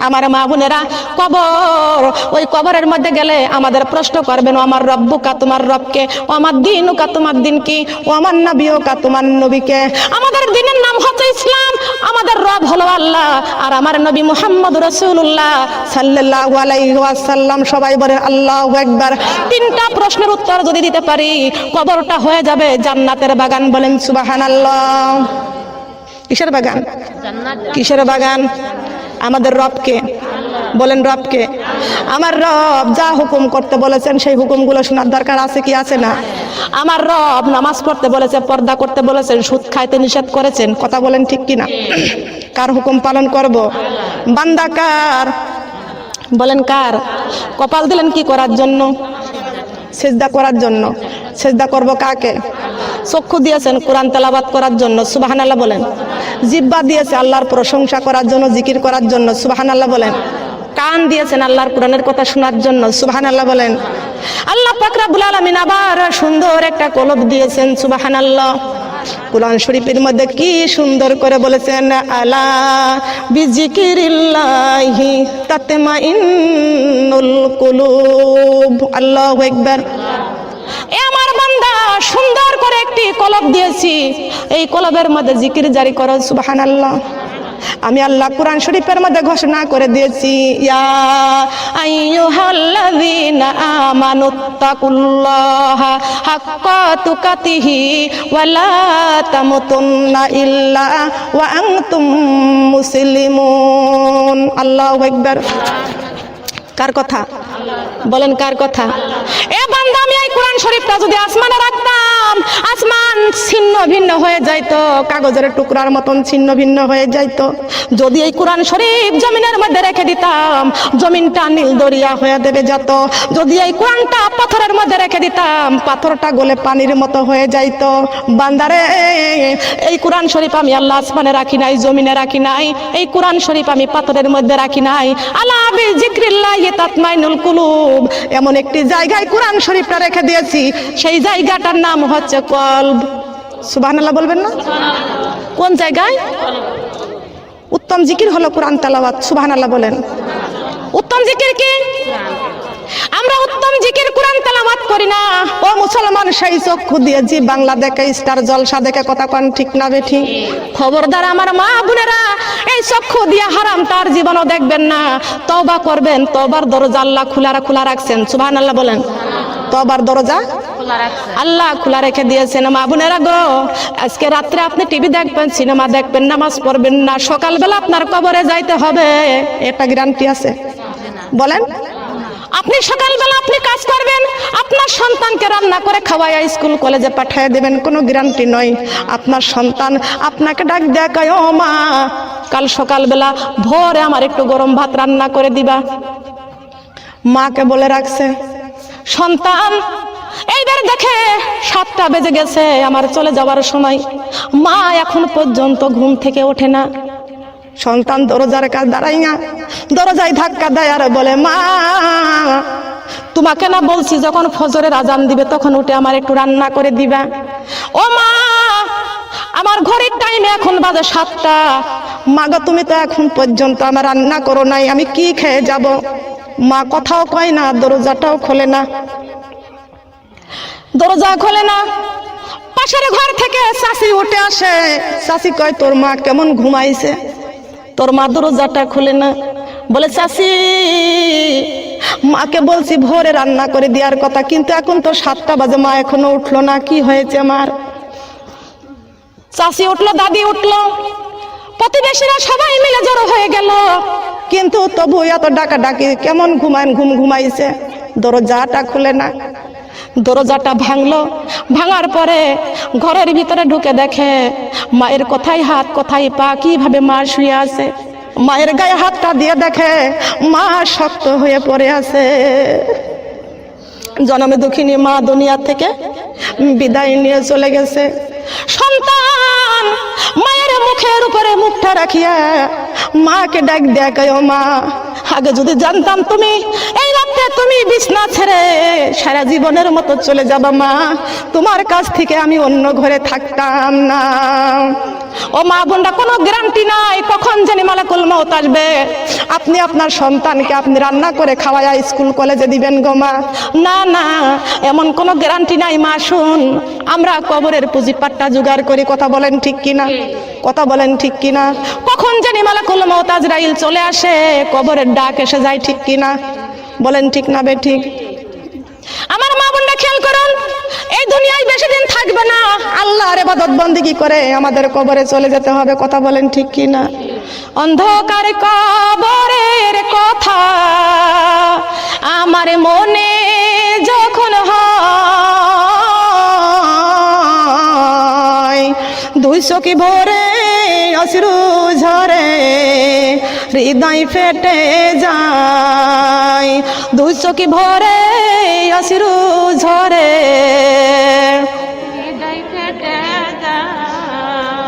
আমার মা বোনেরা কবর ওই কবরের মধ্যে গেলে আমাদের প্রশ্ন করবেন ও আমার রব্বুকা তোমার রবকে? ও আমার দিনুকা তোমার দিন কি ও আমার নবীকা তোমার নবীকে? আমাদের দিনের নাম হচ্ছে ইসলাম আমাদের রব হলো আল্লাহ আর আমার নবী মুহাম্মদ রসুল্লাহ সাল্লাল্লাহু আলাইহি ওয়াসাল্লাম সবাই বলেন আল্লাহু একবার তিনটা প্রশ্নের উত্তর যদি দিতে পারি কবরটা হয়ে যাবে জান্নাতের বাগান বলেন সুবহানাল্লাহ। কিসের বাগান? কিসের বাগান? আমাদের রবকে। বলেন রবকে। আমার রব যা হুকুম করতে বলেছেন, সেই হুকুমগুলো শোনার দরকার আছে কি আছে না? আমার রব নামাজ পড়তে বলেছে, পর্দা করতে বলেছেন, সুদ খাইতে নিষেধ করেছেন। কথা বলেন ঠিক কি না কার হুকুম পালন করব? বান্দা কার? বলেন কার? কপাল দিলেন কি করার জন্য? সেজদা করার জন্য। সেজদা করব কাকে? চক্ষু দিয়েছেন কোরআন তেলাবাদ করার জন্য সুবাহান আল্লাহ বলেন। জিব্বা দিয়েছে আল্লাহর প্রশংসা করার জন্য, জিকির করার জন্য সুবাহান আল্লাহ বলেন। কান দিয়েছেন আল্লাহর কোরআনের কথা শোনার জন্য সুবাহান আল্লাহ বলেন। আল্লাহ পাকরাবুল আলমিন আবার সুন্দর একটা কলব দিয়েছেন সুবাহান আল্লাহ কোরআন শরীফের মধ্যে কি সুন্দর করে বলেছেন, আলা বিজিকিরিল্লাহি তাতেমা ইন্নুল কুলুব। আল্লাহু আকবার। আমার বান্দা, সুন্দর করে একটি কলব দিয়েছি। এই কলবের মধ্যে জিকির জারি করো, সুবহানাল্লাহ। আমি আল্লাহ কোরআন শরীফের মধ্যে ঘোষণা করে দিয়েছি, ইয়া আইয়ুহাল্লাযীনা আমানুত্তাকুল্লাহা হাক্কা তুকাতিহি ওয়া লা তামুতুন্না ইল্লা ওয়া আনতুম মুসলিমুন। আল্লাহু আকবার। কার কথা? বলেন কার কথা? এ বান্দা, আমি এই কোরআন শরীফটা যদি আসমানে রাখতাম, আসমান ছিন্ন ভিন্ন হয়ে যাইতো, কাগজের টুকরার মতন ছিন্ন ভিন্ন হয়ে যাইতো। যদি এই কোরআন শরীফ জমিনের মধ্যে রেখে দিতাম, জমিনটা নীল দরিয়া হয়ে দেবে যেত। যদি এই কোরআনটা পাথরের মধ্যে রেখে দিতাম, পাথরটা গলে পানির মতো হয়ে যাইতো। বান্দারে এই কোরআন শরীফ আমি আল্লাহ আসমানে রাখি নাই, জমিনে রাখি নাই। এই কোরআন শরীফ আমি পাথরের মধ্যে রাখি নাই। আল্লাহ জিক্রিল্লাহ তাতমাইনুল কুলুব, এমন একটি জায়গায় কোরআন শরীফটা রেখে দিয়েছি। সেই জায়গাটার নাম হচ্ছে কলব। সুবহানাল্লাহ বলবেন না? কোন জায়গায়? উত্তম জিকির হলো কোরআন তালাওয়াত, সুবহানাল্লাহ বলেন। উত্তম জিকির কি? আমরা উত্তম জিকির কোরআন তেলাওয়াত করি না। ও মুসলমান সেই চক্ষু দিয়েছি বাংলা দেখে স্টার জলসা দেখে কথা কন ঠিক না বেঠি খবরদার আমার মা বোনেরা এই চক্ষু দিয়ে হারাম তার জীবনও দেখবেন না। তওবা করবেন তওবার দরজা আল্লাহ খোলা খোলা রাখছেন। সুবহানাল্লাহ বলেন। তওবার দরজা? আল্লাহ খোলা রেখে দিয়েছেন। মা বোনেরা গো আজকে রাত্রে আপনি টিভি দেখবেন সিনেমা দেখবেন নামাজ পড়বেন না সকালবেলা আপনার কবরে যাইতে হবে। এটা গ্যারান্টি আছে। বলেন। আপনি সকালবেলা আপনি কাজ করবেন, আপনার সন্তানকে রান্না করে খাওয়াইয়া স্কুল কলেজে পাঠিয়ে দেবেন, কোনো গ্যারান্টি নয়। আপনার সন্তান আপনাকে ডাক দেখায় ও মা, কাল সকালবেলা ভোরে আমার একটু গরম ভাত রান্না করে দিবা। মাকে বলে রাখছে, সন্তান, এইবার দেখে সাতটা বেজে গেছে, আমার চলে যাওয়ার সময়। মা এখন পর্যন্ত ঘুম থেকে ওঠে না। সন্তান দরজার কাছে দাঁড়াই না দরজায় ধাক্কা দেয় আর বলে, মা, তোমাকে না বলছি, যখন ফজরের আজান দিবে তখন উঠে আমার একটু রান্না করে দিবা। ও মা, আমার ঘরের টাইমে এখন বাজে সাতটা। মা গো তুমি তো এখন পর্যন্ত আমার রান্না করো নাই, আমি কি খেয়ে যাব? মা কথাও কয় না, দরজাটাও খোলে না। দরজা খোলে না। পাশের ঘর থেকে শাসি উঠে আসে। শাসি কয়, তোর মা কেমন ঘুমাইছে? তোর মা দরজাটা খুলে না। বলে চাষি মাকে বলছি ভোরে রান্না করে দেওয়ার কথা, কিন্তু এখন তো সাতটা বাজে, মা এখনও উঠল না, কি হয়েছে আমার? চাষি উঠল, দাদি উঠল। প্রতিবেশীরা সবাই মিলে জড়ো হয়ে গেল। কিন্তু তবু এত ডাকা ডাকি কেমন ঘুমায়, ঘুম ঘুমাইছে? দরজাটা খুলে না। দরজাটা ভাঙলো। ভাঙার পরে ঘরের ভিতরে ঢুকে দেখে মায়ের কোথায় হাত কোথায় পা, কীভাবে মা শুয়ে আছে। মায়ের গায়ে হাতটা দিয়ে দেখে মা শক্ত হয়ে পড়ে আছে। জনমে দুঃখিনী মা দুনিয়া থেকে বিদায় নিয়ে চলে গেছে। সন্তান মায়ের মুখের উপরে মুখটা রাখিয়া মাকে ডাক দেখায় ও মা, আগে যদি জানতাম তুমি এই রাতে তুমি বিছনা ছেড়ে সারা জীবনের মতো চলে যাবা মা। তোমার কাছ থেকে আমি অন্য ঘরে থাকতাম না। ও মা বোনরা, কোনো গ্যারান্টি নাই, কখন জানি মালাকুল মৌত আসবে। আপনি আপনার সন্তানকে আপনি রান্না করে খাওয়ায়া স্কুল কলেজে দিবেন গো মা। না না, এমন কোনো গ্যারান্টি নাই মা, শুন। আমরা কবরের পুঁজিপাট্টা জোগাড় করি, কথা বলেন ঠিক কিনা? কথা বলেন ঠিক কিনা? কখন জানি মালাকুল মৌত আজরাইল চলে আসে, কবরের ডাক এসে যায় ঠিক কিনা? বলেন, ঠিক না বে, ঠিক। আমার মা বোনরা খেয়াল করুন, এই দুনিয়ায় বেশি দিন থাকবে না। আল্লাহ আল্লাহর এবাদত বন্দিগি করে? আমাদের কবরে চলে যেতে হবে, কথা বলেন ঠিক কি না? অন্ধকার কবরের কথা আমার মনে যখন হয়, দুই চকি ভরে অশ্রু ঝরে হৃদয় ফেটে যায়। দুই চকি ভরে অশ্রু ঝরে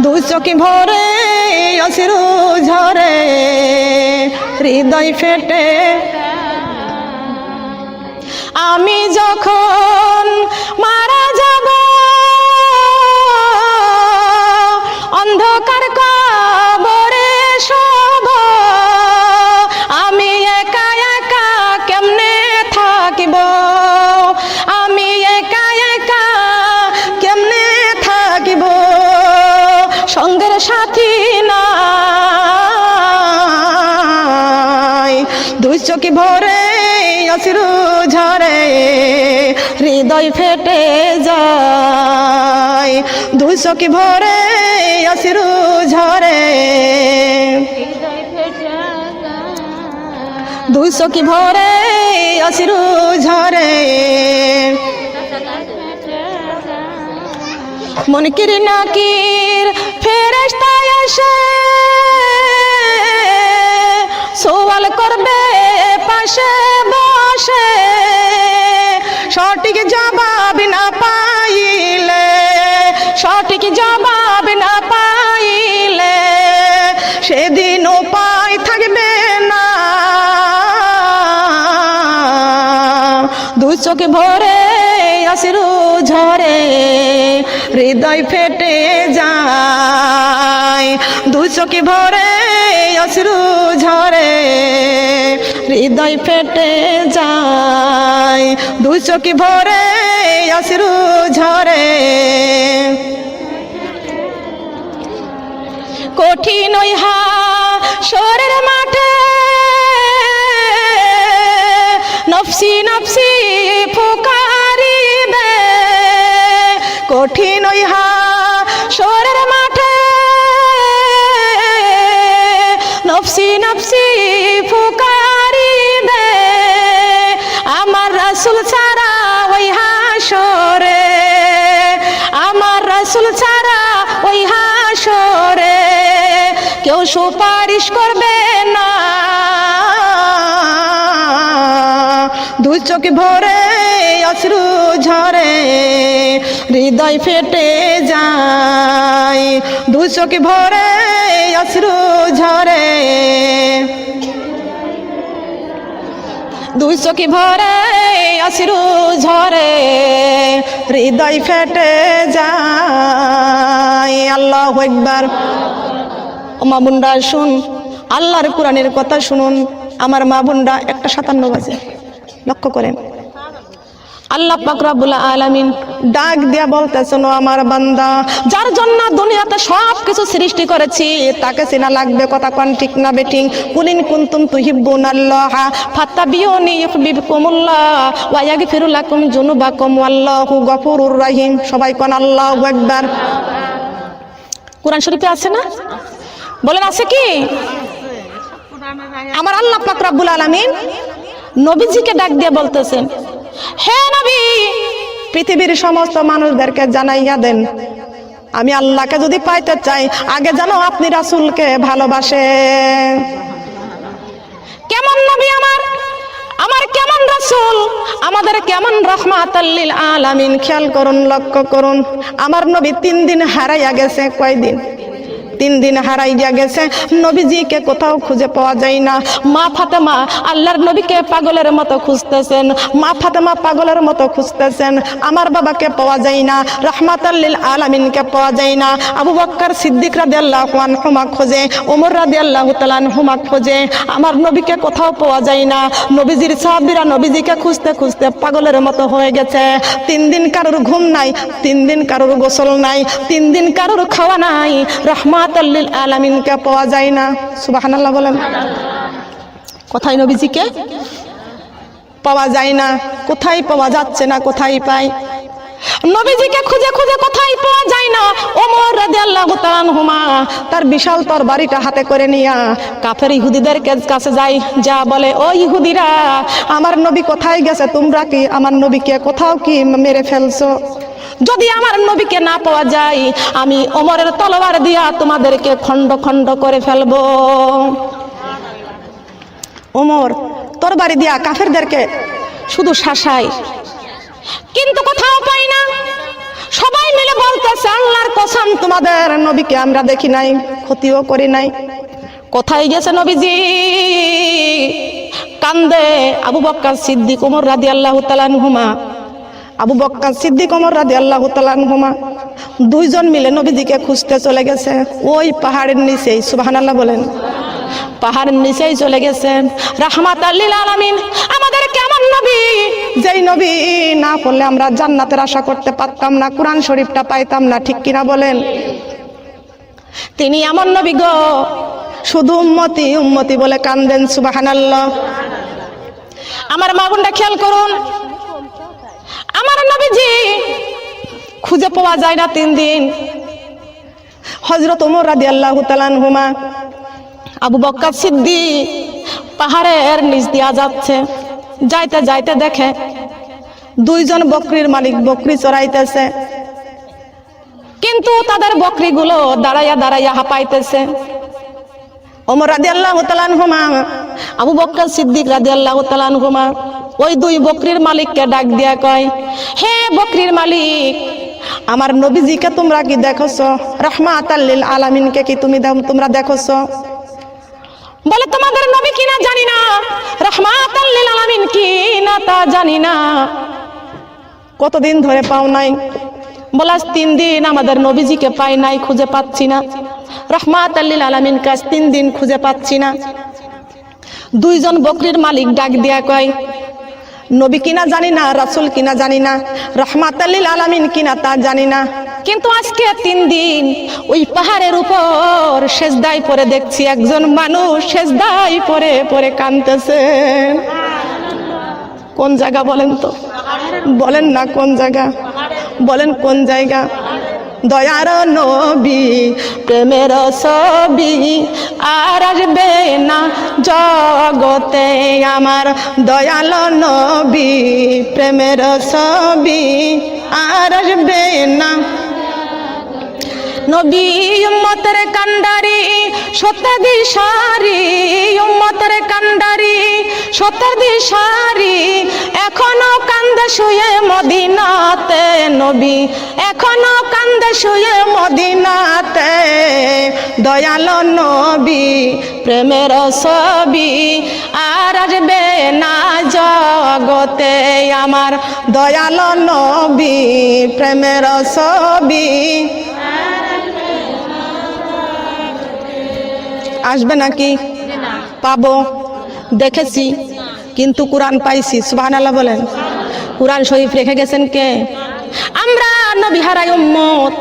দুই চকি ভরে অশ্রু ঝরে হৃদয় ফেটে আমি যখন চোখে ভরে অশ্রু ঝরে। দুই চোখে ভরে অশ্রু ঝরে। মনকির নাকির ফেরেশতা এসে। সওয়াল করবে, পাশে বসে। সঠিক জবাব সঠিক জবাব না পাইলে সেদিন উপায় থাকবে না। দুই চোখে ভরে অশ্রু ঝরে হৃদয় ফেটে যায়। দু চোখে ভরে অশ্রু ঝরে হৃদয় ফেটে যায়। দু চোখে ভরে নফসি নফসি ফুকারিবে কঠিন ইহা শরীর মাঠে। নফসি নফসি ফুকারিবে আমার রাসুল ছাড়া ওই হাসরে। আমার রাসুল ছাড়া ওই হাসরে। কেউ সুপারিশ করবে চোখ ভরে, অশ্রু ঝরে, হৃদয় ফেটে যায়। দু চোখ ভরে, অশ্রু ঝরে। দুই চোখে ভরে, অশ্রু ঝরে, হৃদয় ফেটে যায়। আল্লাহ একবার মা বোনরা শুন আল্লাহর কোরআনের কথা শুনুন। আমার মা বোনরা একটা সাতান্ন বাজে। লক্ষ্য করেন। আল্লাহ পাক রব্বুল আলামিন ডাক দিয়া বলতেছেন আমার বান্দা, যার জন্য দুনিয়াতে সব কিছু সৃষ্টি করেছি, তাকে চেনা লাগবে, কথা কোন, ঠিক না বেটিং কুলিন কুনতুম তুহিব্বুন আল্লাহ ফাত্তাবিউনি ইউহিব্বুকুমুল্লাহ, ওয়া ইয়াগফিরু লাকুম যুনুবাকুম, ওয়াল্লাহু গফুরুর রহিম। সবাই কোন, আল্লাহু আকবার। কোরআন শরীফে আছে না? বলেন, আছে কি? আমার আল্লাহ পাক রব্বুল আলামিন নবীজিকে ডাক দিয়ে বলতেছেন, হে নবী, পৃথিবীর সমস্ত মানুষদেরকে জানাইয়া দেন। আমি আল্লাহকে যদি পাইতে চাই, আগে জানো আপনি রাসুলকে ভালোবাসে কেমন নবী আমার? আমার কেমন রাসুল? আমাদের কেমন রহমাতাল্লিল আলামিন? খেয়াল করুন, লক্ষ্য করুন। আমার নবী তিন দিন হারাইয়া গেছে, কয়দিন? তিন দিন হারাই গিয়া গেছে। নবীজিকে কোথাও খুঁজে পাওয়া যায় না। মা ফাতেমা আল্লাহর নবীকে পাগলের মতো খুঁজতেছেন। মা ফাতেমা পাগলের মতো খুঁজতেছেন। আমার বাবাকে পাওয়া যায় না। রহমাত আল্লিল আলামিনকে পাওয়া যায় না। আবু বক্কর সিদ্দিক রাদি আল্লাহ হুমা খোঁজে। ওমর রাদি আল্লাহ তালান হুমা খোঁজে। আমার নবীকে কোথাও পাওয়া যায় না। নবীজির সাহাবিরা নবীজিকে খুঁজতে খুঁজতে পাগলের মতো হয়ে গেছে। তিন দিন কারোর ঘুম নাই, তিন দিন কারোর গোসল নাই, তিন দিন কারোর খাওয়া নাই। রহমাত আল্লিল আলামিনকে পাওয়া যায় না। সুবাহানাল্লাহ বলেন। কোথায় নবীজিকে? পাওয়া যায় না। কোথায় পাওয়া যাচ্ছে না, কোথায় পাই নবীজিকে খুঁজে খুঁজে কোথায় পাওয়া যায় না? ওমর রাদিয়াল্লাহু তাআলা তার বিশাল তরবারিটা হাতে করে নিয়া কাফের ইহুদিদের কাছে যাই যা বলে, ও ইহুদিরা, আমার নবী কোথায় গেছে? তোমরা কি, আমার নবীকে কোথাও কি মেরে ফেলছো? যদি আমার নবীকে না পাওয়া যায়, আমি ওমরের তলোয়ার দিয়া তোমাদেরকে খণ্ড খণ্ড করে ফেলব। ওমর, তরবারি দিয়া কাফেরদেরকে শুধু শাসায়। কিন্তু কোথাও পাই না। সবাই মিলে বলতেছে, আল্লাহর কসম, তোমাদের নবীকে আমরা দেখি নাই, ক্ষতিও করি নাই। কোথায় গেছে নবীজি? কান্দে আবু বক্কার সিদ্দিক ওমর রাদি আল্লাহ হুমা আবু বক্কা সিদ্দিক ওমর রাদি আল্লাহ হুমা দুইজন মিলে নবীজিকে খুঁজতে চলে গেছে। ওই পাহাড়ের নিচেই, সুবহানাল্লাহ বলেন। পাহাড়ের নিচেই চলে গেছেন রাহমাত আল্লিল আলামিন, আমাদের কেমন নবী? যেই নবী না করলে আমরা জান্নাতের আশা করতে পারতাম না, কোরআন শরীফটা পাইতাম না, ঠিক কিনা বলেন? তিনি এমন নবী গো, শুধু উম্মতি উম্মতি বলে কান্দেন, সুবাহানাল্লাহ। আমার মা বোনটা খেয়াল করুন আমার নবীজি খুঁজে পাওয়া যায় না তিন দিন। হজরত ওমর রাদি আল্লাহ হুমা আবু বক্কা সিদ্দি পাহাড়ের নিচ দিয়া যাচ্ছে। যাইতে যাইতে দেখে দুইজন বকরির মালিক বকরি চড়াইতেছে। কিন্তু তাদের বকরিগুলো দাঁড়াইয়া দাঁড়াইয়া হাঁপাইতেছে। ওমর রাদি আল্লাহ হুমা আবু বক্কা সিদ্দিক রাদি আল্লাহ হুমা ওই দুই বকরির মালিককে ডাক দিয়া কয়, হে বকরির মালিক, আমার নবীজিকে তোমরা কি দেখছ? রহমাত আলামিনকে কি তুমি তোমরা দেখছ? বলে, তোমাদের নবী কিনা জানি না রহমাত আলামিন কি না তা জানি না। কতদিন ধরে পাও নাই? বলাস তিন দিন আমাদের নবীজিকে পাই নাই, খুঁজে পাচ্ছি না। রহমাত আল্লিল আলামিন কাজ তিন দিন খুঁজে পাচ্ছি না। দুইজন বকরির মালিক ডাক দিয়া কয়, নবী কিনা জানি না, রাসুল কিনা জানি না, রহমাত আল্লিল আলামিন কিনা তা জানি না। কিন্তু আজকে তিন দিন ওই পাহাড়ের উপর সেজদাই পরে দেখছি একজন মানুষ সেজদাই পরে পরে কানতেছে কোন জায়গা বলেন তো? বলেন না কোন জায়গা? বলেন কোন জায়গা? দয়ার নবী, প্রেমের সবি আর আসবে না জগতে আমার দয়াল নবী, প্রেমের সবি আর আসবে না নবী উম্মতের কান্ডারি সত্যি দিশারি উম্মতের কান্ডারি সত্যি দিশারি এখনও কান্দে শুয়ে মদিনাতে নবী, এখনও কান্দে শুয়ে মদিনাতে দয়াল নবী, প্রেমের ছবি আর আসবে না জগতে আমার দয়াল নবী, প্রেমের ছবি। আসবে নাকি? পাবো। দেখেছি। কিন্তু কোরআন পাইছি। সুবহান আল্লাহ বলেন। কোরআন শরীফ রেখে গেছেন কে? আমরা নবী হারাই উম্মত।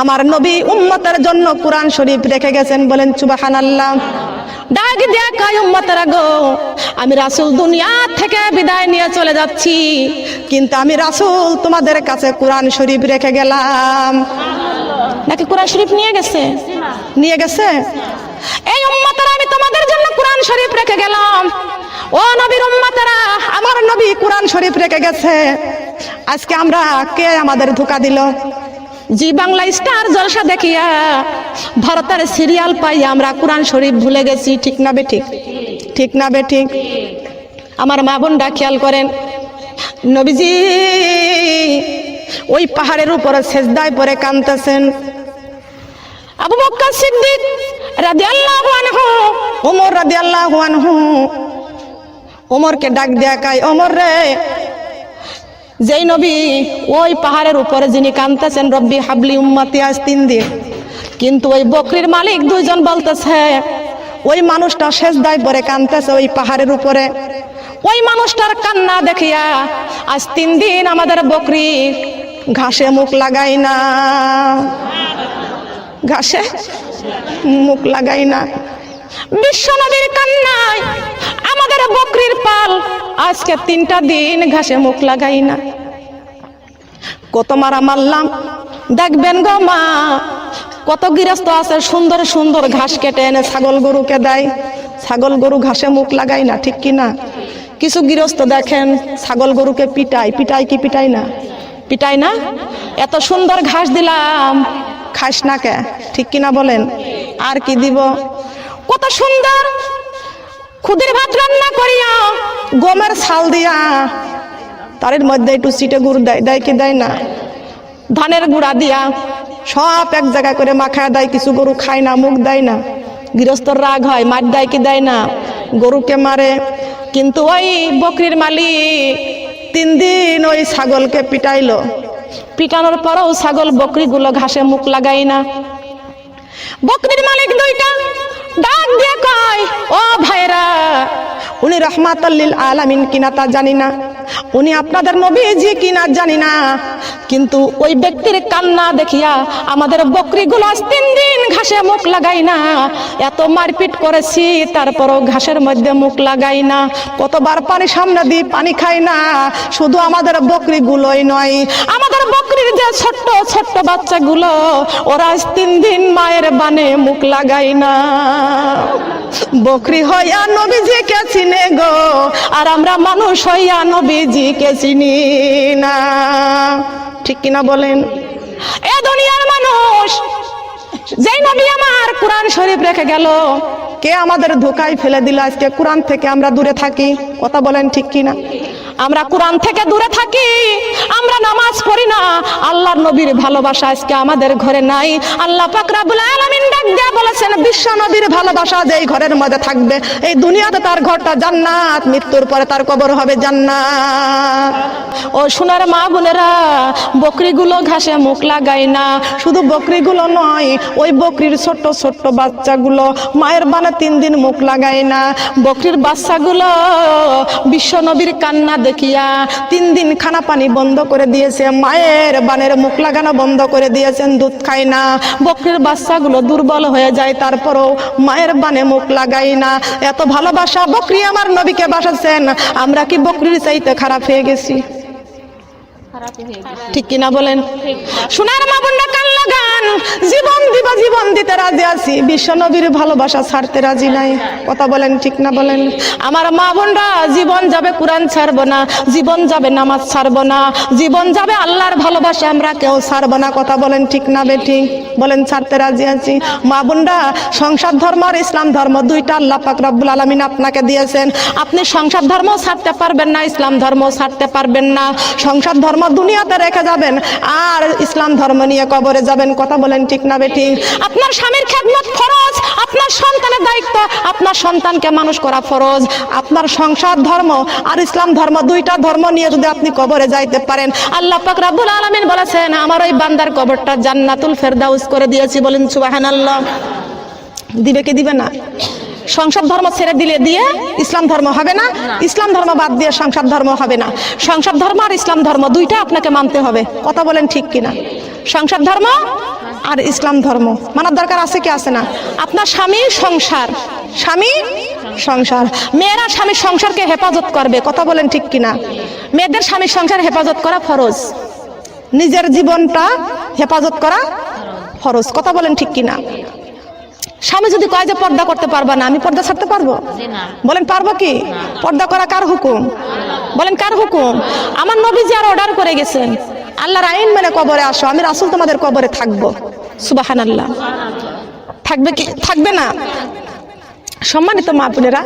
আমার নবী উম্মতের জন্য কোরআন শরীফ রেখে গেছেন বলেন সুবহান আল্লাহ ডাক দিয়া কয় উম্মতেরা গো, আমি রাসুল দুনিয়া থেকে বিদায় নিয়ে চলে যাচ্ছি। কিন্তু আমি রাসুল তোমাদের কাছে কোরআন শরীফ রেখে গেলাম। নাকি কোরআন শরীফ নিয়ে গেছে? নিয়ে গেছে? এই উম্মতেরা, আমি তোমাদের জন্য কোরআন শরীফ রেখে গেলাম। ও নবীর উম্মতেরা, আমার নবী কোরআন শরীফ রেখে গেছে। আজকে আমরা কে আমাদের ধোকা দিল? জি বাংলা স্টার জলসা দেখিয়া ভারতের সিরিয়াল পাই আমরা কোরআন শরীফ ভুলে গেছি, ঠিক না বে ঠিক না বে ঠিক আমার মা বোনরা খেয়াল করেন। নবীজি, ওই পাহাড়ের উপরে সেজদায় পরে কানতেছেন আবু বক্কর সিদ্দিক রাদিয়াল্লাহু আনহু। ওমর রাদিয়াল্লাহু আনহু। ওমরকে ডাক দেয়া কাই ওমর রে, যেই নবী ওই পাহাড়ের উপরে যিনি কানতেছেন রব্বি হাবলি উম্মতি আজ তিন দিন। কিন্তু ওই বকরির মালিক দুইজন বলতেছে, ওই মানুষটা শেষ দায় পরে কানতেছে ওই পাহাড়ের উপরে। ওই মানুষটার কান্না দেখিয়া আজ তিন দিন আমাদের বকরি ঘাসে মুখ লাগাই না। ঘাসে? মুখ লাগাই না। বিশ্ব নদীর কান্নায় আমাদের বকরির পাল আজকে তিনটা দিন ঘাসে মুখ লাগাই না। কত মারা মারলাম, দেখবেন গো মা, কত গৃহস্থ আছে সুন্দর সুন্দর ঘাস কেটে এনে ছাগল গরুকে দেয়। ছাগল গরু ঘাসে মুখ লাগাই না, ঠিক কি না? কিছু গৃহস্থ দেখেন ছাগল গরুকে পিটাই পিটাই কি পিটাই না? পিটাই না? এত সুন্দর ঘাস দিলাম খাস না কে? ঠিক কিনা বলেন? আর কি দিব? কত সুন্দর! খুদের ভাত রান্না করিয়া গমের ছাল দিয়া। তারের মধ্যে একটু সিটে গুড় দেয় দেয় কি দেয় না? ধানের গুঁড়া দিয়া সব এক জায়গায় করে মাখায় দেয়, কিছু গরু খায় না, মুখ দেয় না। গৃহস্থর রাগ হয়, মার দেয় কি দেয় না? গরুকে মারে। কিন্তু ওই বকরির মালিক তিন দিন ওই ছাগলকে পিটাইলো। পিটানোর পরেও ছাগল বকরিগুলো ঘাসে মুখ লাগাই না। বকরির মালিক দুইটা। ডাক দিয়ে কয়, ও ভাইরা উনি রহমাতাল্লিল আলামিন কিনা তা জানি না। উনি আপনাদের নবীজি কিনা জানি না। কিন্তু ওই ব্যক্তির কান্না দেখিয়া আমাদের বকরিগুলো তিন দিন ঘাসে মুখ লাগাই না। এত মারপিট করেছি, তারপরও ঘাসের মধ্যে মুখ লাগাই না। কতবার পানি সামনে দিই পানি খাই না। শুধু আমাদের বকরিগুলোই নয়, আমাদের বকরির যে ছোট্ট ছোট্ট বাচ্চাগুলো, ওরা তিন দিন মায়ের বানে মুখ লাগাই না। বকরি হইয়া নবীজি কে চিনে গো, আর আমরা মানুষ হইয়া নবীজি কে চিনি না। ঠিক কিনা বলেন? এ দুনিয়ার মানুষ, যেই নবী আমার কোরআন শরীফ রেখে গেল, কে আমাদের ধোকায় ফেলে দিল আজকে? কোরআন থেকে আমরা দূরে থাকি। কথা বলেন ঠিক কিনা? আমরা কোরআন থেকে দূরে থাকি, আমরা নামাজ পড়ি না। আল্লাহর নবীর ভালোবাসা আজকে আমাদের ঘরে নাই। আল্লাহ পাক রব্বুল আলামিন ডাক দিয়া বলেছেন, বিশ্ব নবীর ভালোবাসা যেই ঘরের মধ্যে থাকবে, এই দুনিয়াতে তার ঘরটা জান্নাত, মৃত্যুর পরে তার কবর হবে জান্নাত। ও সোনার মা বোনেরা, বকরিগুলো ঘাসে মুখ লাগায় না। শুধু বকরিগুলো নয়, ওই বকরির ছোট্ট ছোট্ট বাচ্চাগুলো মায়ের বানে তিন দিন মুখ লাগায় না। বকরির বাচ্চাগুলো বিশ্ব নবীর কান্না দেখিয়া তিন দিন খানা পানি বন্ধ করে দিয়েছে। মায়ের বানের মুখ লাগানো বন্ধ করে দিয়েছেন দুধ খায় না। বকরির বাচ্চাগুলো দুর্বল হয়ে যায় তারপরও মায়ের বানে মুখ লাগাই না। এত ভালোবাসা বকরি আমার নবীকে বাসাচ্ছেন আমরা কি বকরির চাইতে খারাপ হয়ে গেছি? ঠিক কিনা বলেন? সোনার মা বোনরা লাগান জীবন দিবা, জীবন দিতে রাজি আছি। বিশ্ব নবীর ভালোবাসা ছাড়তে রাজি নাই। কথা বলেন, ঠিক না বলেন? আমার মা বোনরা, জীবন যাবে, কোরআন ছাড়বো না। জীবন যাবে, নামাজ ছাড়বো না। জীবন যাবে, আল্লাহর ভালোবাসা আমরা কেউ ছাড়বো না। কথা বলেন, ঠিক না বে ঠিক বলেন, ছাড়তে রাজি আছি? মা বোনরা, সংসার ধর্ম আর ইসলাম ধর্ম দুইটা আল্লাহ পাক রব্বুল আলামিন আপনাকে দিয়েছেন। আপনি সংসার ধর্ম ছাড়তে পারবেন না, ইসলাম ধর্ম ছাড়তে পারবেন না। সংসার ধর্ম দুনিয়াতে রেখে যাবেন, আর ইসলাম ধর্ম নিয়ে কবরে যাবেন কথা বলেন, ঠিক না বেঠিক আপনার স্বামীর খেদমত ফরজ, আপনার সন্তানের দায়িত্ব, আপনার সন্তানকে মানুষ করা ফরজ। আপনার সংসার ধর্ম আর ইসলাম ধর্ম দুইটা ধর্ম নিয়ে যদি আপনি কবরে যাইতে পারেন, আল্লাহ পাক রাব্বুল আলামিন বলেছেন, আমার ওই বান্দার কবরটা জান্নাতুল ফেরদাউস করে দিয়েছি বলেন সুবহানাল্লাহ। দিবে কি দিবে না? সংসার ধর্ম ছেড়ে দিলে দিয়ে ইসলাম ধর্ম হবে না, ইসলাম ধর্ম বাদ দিয়ে সংসার ধর্ম হবে না। সংসদ ধর্ম আর ইসলাম ধর্ম দুইটা আপনাকে মানতে হবে, কথা বলেন ঠিক কিনা। সংসদ ধর্ম আর ইসলাম ধর্ম, মানার দরকার আছে কি আছে না? আপনার স্বামী সংসার স্বামী সংসার। মেয়েরা স্বামীর সংসারকে হেফাজত করবে, কথা বলেন ঠিক কিনা? মেয়েদের স্বামীর সংসার হেফাজত করা ফরজ, নিজের জীবনটা হেফাজত করা ফরজ, কথা বলেন ঠিক কিনা? স্বামী যদি কয় যে পর্দা করতে পারবা না আমি পর্দা ছাড়তে পারব? বলেন পারব কি? পর্দা করা কার হুকুম? বলেন কার হুকুম? আমার নবী যে আর অর্ডার করে গেছেন। আল্লাহর আইন মানে কবরে আসো আমি রাসুল তোমাদের কবরে থাকব। সুবাহান আল্লাহ থাকবে কি? থাকবে না। সম্মানিত মা বোনেরা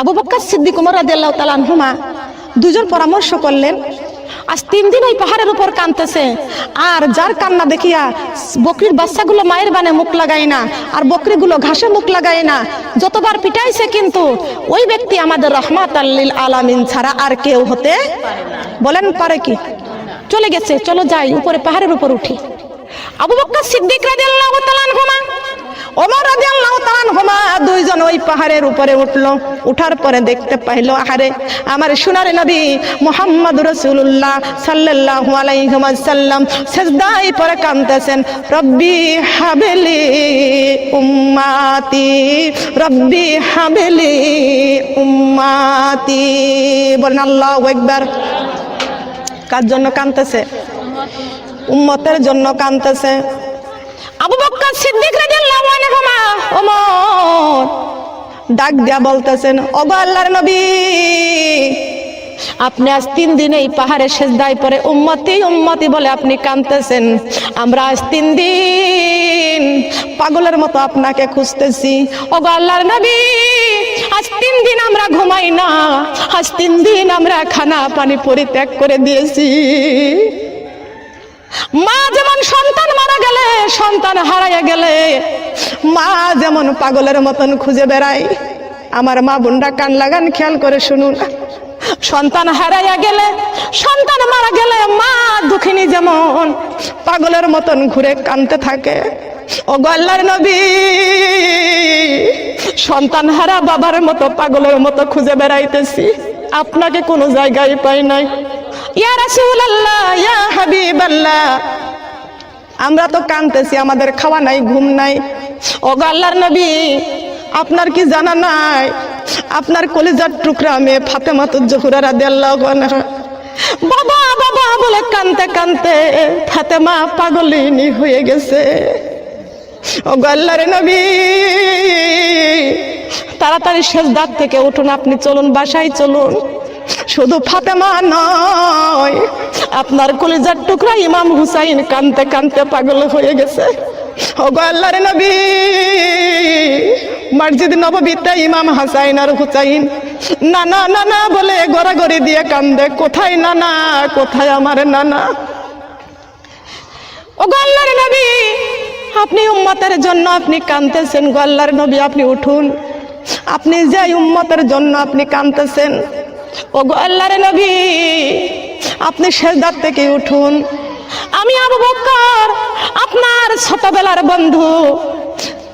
আবু বক্কর সিদ্দিক উমর রাদিয়াল্লাহু তাআলা আনহুমা দুজন পরামর্শ করলেন আজ তিন দিন ওই পাহাড়ের উপর কানতেছে আর যার কান্না দেখিয়া বকরির বাচ্চাগুলো মায়ের বানে মুখ লাগায় না, আর বকরিগুলো ঘাসে মুখ লাগায় না, যতবার পিটাইছে কিন্তু ওই ব্যক্তি আমাদের রহমাত আল্লিল আলামিন ছাড়া আর কেউ হতে বলেন পারে কি? চলে গেছে, চলো যাই, উপরে পাহাড়ের উপর উঠি। আবু বক্কর সিদ্দিক রাদিয়াল্লাহু তাআলা আনহুমা ওমর তাআলা আনহুমা দুইজন ওই পাহাড়ের উপরে উঠল। উঠার পরে দেখতে পাইলো, আহারে, আমার সোনার নবী মুহাম্মদ রাসূলুল্লাহ সাল্লাল্লাহু আলাইহি ওয়াসাল্লাম সিজদায় পরে কাঁদতেছেন, রব্বি হাবলি উম্মাতি, রব্বি হাবলি উম্মাতি। বলেন, আল্লাহু আকবার। কার জন্য কাঁদতেছে? উম্মতের জন্য কাঁদতেছে। আবু বক্কর সিদ্দিক রাদিয়াল্লাহু আনহু ওমর ডাক দিয়া বলতেছেন, ওগো আল্লাহর নবী, আপনি আজ তিন দিন এই পাহাড়ে সেজদায় পরে উম্মতি উম্মতি বলে আপনি কাঁদতেছেন। আমরা আজ তিন দিন পাগলের মতো আপনাকে খুঁজতেছি। ওগো আল্লাহর নবী, আজ তিন দিন আমরা ঘুমাই না। আজ তিন দিন আমরা খানা পানি পরিত্যাগ করে দিয়েছি। মা যেমন সন্তান মারা গেলে, সন্তান হারাইয়া গেলে, মা যেমন পাগলের মতন খুঁজে বেড়ায়। আমার মা বোনরা কান লাগান, খেয়াল করে শুনুন। সন্তান হারাইয়া গেলে, সন্তান মারা গেলে মা দুঃখিনী যেমন পাগলের মতন ঘুরে কানতে থাকে। ও গল্লার নবী, সন্তান হারা বাবার মতো পাগলের মতো খুঁজে বেড়াইতেছি। আপনাকে কোনো জায়গায় পাই নাই। ইয়া রাসূলুল্লাহ, ইয়া হাবিবাল্লাহ। আমরা তো কানতেছি, আমাদের খাওয়া নাই, ঘুম নাই। ও আল্লাহর নবী, আপনার কি জানা নাই? আপনার কলিজার টুকরা মেয়ে ফাতেমা তো জহুরা রাদিয়াল্লাহু আনহা। বাবা বাবা বলে কানতে কানতে ফাতেমা পাগলিনী হয়ে গেছে। ও গো আল্লাহর নবী, তাড়াতাড়ি শেষ দাঁত থেকে উঠুন, আপনি চলুন, বাসায় চলুন। শুধু ফাতেমা নয়, আপনার কলিজার টুকরা ইমাম হুসাইন কানতে কানতে পাগল হয়ে গেছে। ও গো আল্লাহর নবী, মসজিদ নববীতে ইমাম হাসাইন আর হুসাইন নানা নানা বলে গড়াগড়ি দিয়ে কান্দে, কোথায় নানা? কোথায় আমার নানা? ও গো আল্লাহর নবী, আপনি উম্মতের জন্য আপনি কানতেছেন। গো নবী, আপনি উঠুন। আপনি যে উম্মতের জন্য আপনি কানতেছেন ও গো আল্লাহর নবী, আপনি শেষদার থেকে উঠুন। আমি আবু বকর আপনার ছোটবেলার বন্ধু।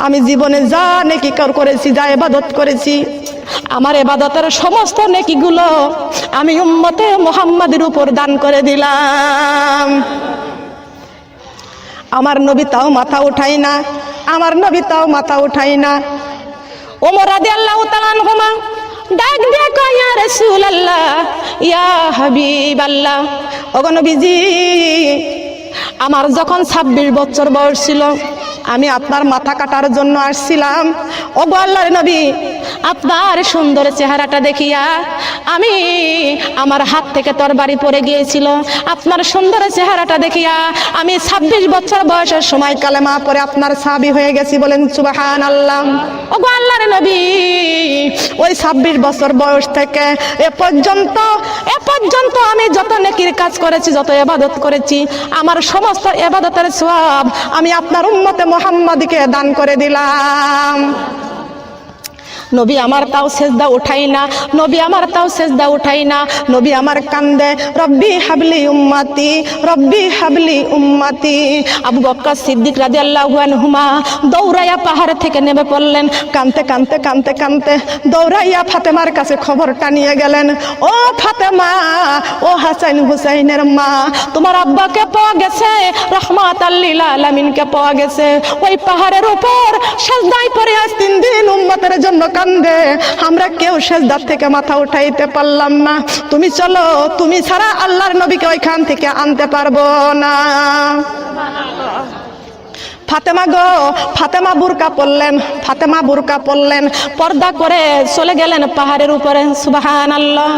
আমি জীবনে যা নেকি কর করেছি, যা এবাদত করেছি, আমার এবাদতের সমস্ত নেকিগুলো আমি উম্মতে মোহাম্মদের উপর দান করে দিলাম। আমার নবী তাও মাথা উঠাই না, আমার নবী তাও মাথা উঠাই না। ওমর আদি আল্লাহ তাআলা আনহুমা ডাক দেখো ইয়া রসুল আল্লাহ ইয়া হাবিব আল্লাহ অগণবিজি আমার যখন ছাব্বিশ বছর বয়স ছিল আমি আপনার মাথা কাটার জন্য আসছিলাম। ও গো আল্লাহর নবী, আপনার সুন্দর চেহারাটা দেখিয়া আমি আমার হাত থেকে তরবারি পড়ে গিয়েছিল। আপনার সুন্দর চেহারাটা দেখিয়া আমি ছাব্বিশ বছর বয়সের সময় কালেমা পরে আপনার সাবি হয়ে গেছি বলেন সুবাহান আল্লাহ ও গো আল্লাহর নবী, ওই ছাব্বিশ বছর বয়স থেকে এ পর্যন্ত এ পর্যন্ত আমি যত নেকির কাজ করেছি, যত এবাদত করেছি, আমার সমস্ত এবাদতের সব আমি আপনার উম্মতে মোহাম্মদকে দান করে দিলাম। নবী আমার তাও সেজদা উঠাই না, নবী আমার তাও সেজদা উঠাই না। নবী আমার কান্দে, রব্বি হাবলি উম্মাতি, রব্বি হাবলি উম্মাতি। আবু বক্কর সিদ্দিক রাদিয়াল্লাহু আনহুমা দৌড়াইয়া পাহাড় থেকে নেমে পড়লেন। কানতে কানতে কানতে কানতে দৌড়াইয়া ফাতেমার কাছে খবরটা নিয়ে গেলেন, ও ফাতেমা, ও হাসাইন হুসাইনের মা, তোমার আব্বাকে পাওয়া গেছে, রহমাত আল্লিল পাওয়া গেছে। ওই পাহাড়ের উপর সেজদায় পরে আজ তিন দিন উম্মতের জন্য কান্দে আমরা কেউ সেজদার থেকে মাথা উঠাইতে পারলাম না। তুমি চলো, তুমি ছাড়া আল্লাহর নবীকে ওইখান থেকে আনতে পারব না। ফাতেমা গো, ফাতেমা বুরকা পড়লেন, ফাতেমা বুরকা পড়লেন, পর্দা করে চলে গেলেন পাহাড়ের উপরে সুবাহান আল্লাহ